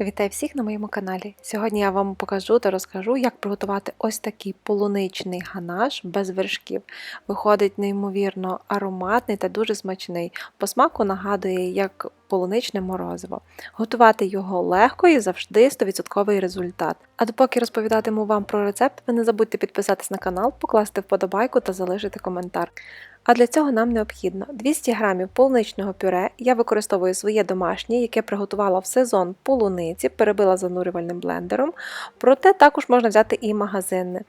Вітаю всіх на моєму каналі. Сьогодні я вам покажу та розкажу, як приготувати ось такий полуничний ганаш без вершків. Виходить неймовірно ароматний та дуже смачний. По смаку нагадує як полуничне морозиво. Готувати його легко і завжди 100% результат. А допоки розповідатиму вам про рецепт, ви не забудьте підписатись на канал, покласти вподобайку та залишити коментар. А для цього нам необхідно 200 г полуничного пюре. Я використовую своє домашнє, яке приготувала в сезон полуниці, перебила занурювальним блендером, проте також можна взяти і магазинне.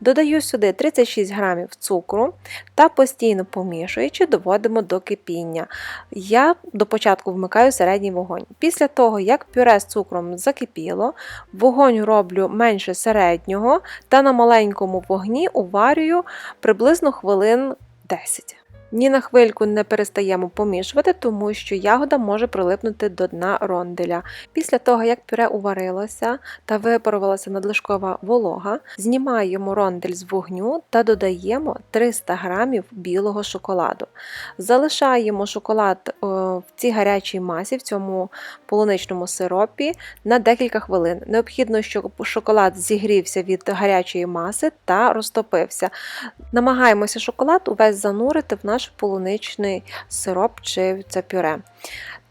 Додаю сюди 36 г цукру та постійно помішуючи, доводимо до кипіння. Я до початку вмикаю середній вогонь. Після того, як пюре з цукром закипіло, вогонь роблю менше середнього та на маленькому вогні уварюю приблизно хвилин 10. Ні на хвильку не перестаємо помішувати, тому що ягода може прилипнути до дна ронделя. Після того, як пюре уварилося та випарувалася надлишкова волога, знімаємо рондель з вогню та додаємо 300 г білого шоколаду. Залишаємо шоколад в цій гарячій масі, в цьому полуничному сиропі на декілька хвилин. Необхідно, щоб шоколад зігрівся від гарячої маси та розтопився. Намагаємося шоколад увесь занурити в наш полуничний сироп чи це пюре.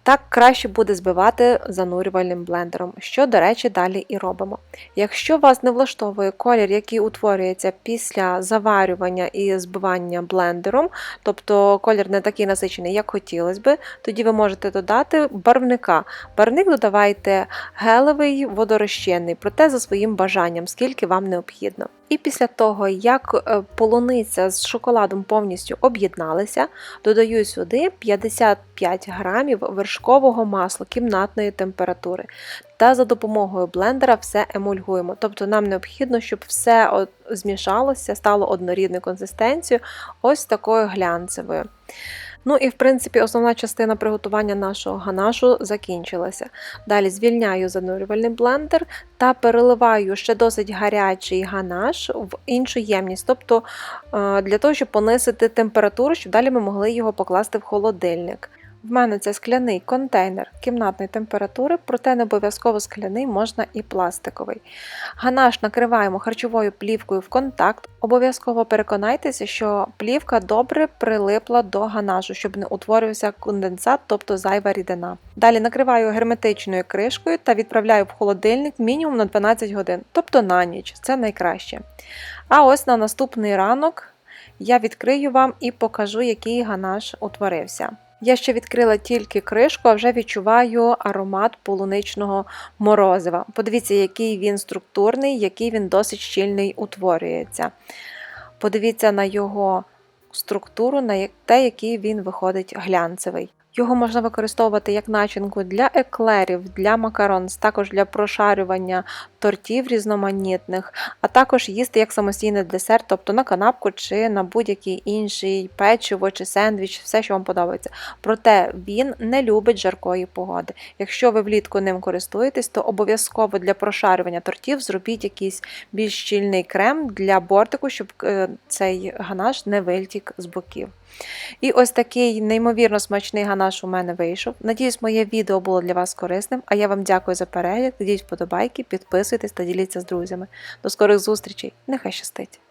Так краще буде збивати занурювальним блендером, що, до речі, далі і робимо. Якщо вас не влаштовує колір, який утворюється після заварювання і збивання блендером, тобто колір не такий насичений, як хотілося би, тоді ви можете додати барвника. Барвник додавайте гелевий, водорозчинний, проте за своїм бажанням, скільки вам необхідно. І після того, як е, полуниця з шоколадом повністю об'єдналися, додаю сюди 55 грамів вершкового масла кімнатної температури. Та за допомогою блендера все емульгуємо. Тобто нам необхідно, щоб все змішалося, стало однорідною консистенцією, ось такою глянцевою. Ну і в принципі основна частина приготування нашого ганашу закінчилася. Далі звільняю занурювальний блендер та переливаю ще досить гарячий ганаш в іншу ємність, тобто е, для того, щоб понизити температуру, щоб далі ми могли його покласти в холодильник. В мене це скляний контейнер кімнатної температури, проте не обов'язково скляний можна і пластиковий. Ганаш накриваємо харчовою плівкою в контакт. Обов'язково переконайтеся, що плівка добре прилипла до ганашу, щоб не утворився конденсат, тобто зайва рідина. Далі накриваю герметичною кришкою та відправляю в холодильник мінімум на 12 годин, тобто на ніч, це найкраще. А ось на наступний ранок я відкрию вам і покажу, який ганаш утворився. Я ще відкрила тільки кришку, а вже відчуваю аромат полуничного морозива. Подивіться, який він структурний, який він досить щільний утворюється. Подивіться на його структуру, на те, який він виходить глянцевий. Його можна використовувати як начинку для еклерів, для макарон, також для прошарювання тортів різноманітних, а також їсти як самостійний десерт, тобто на канапку чи на будь-який інший печиво чи сендвіч, все, що вам подобається. Проте він не любить жаркої погоди. Якщо ви влітку ним користуєтесь, то обов'язково для прошарювання тортів зробіть якийсь більш щільний крем для бортику, щоб е, цей ганаш не вильтік з боків. І ось такий неймовірно смачний ганаш у мене вийшов. Надіюсь, моє відео було для вас корисним, а я вам дякую за перегляд. Дідіть вподобайки, підписуйтесь та діліться з друзями. До скорих зустрічей! Нехай щастить!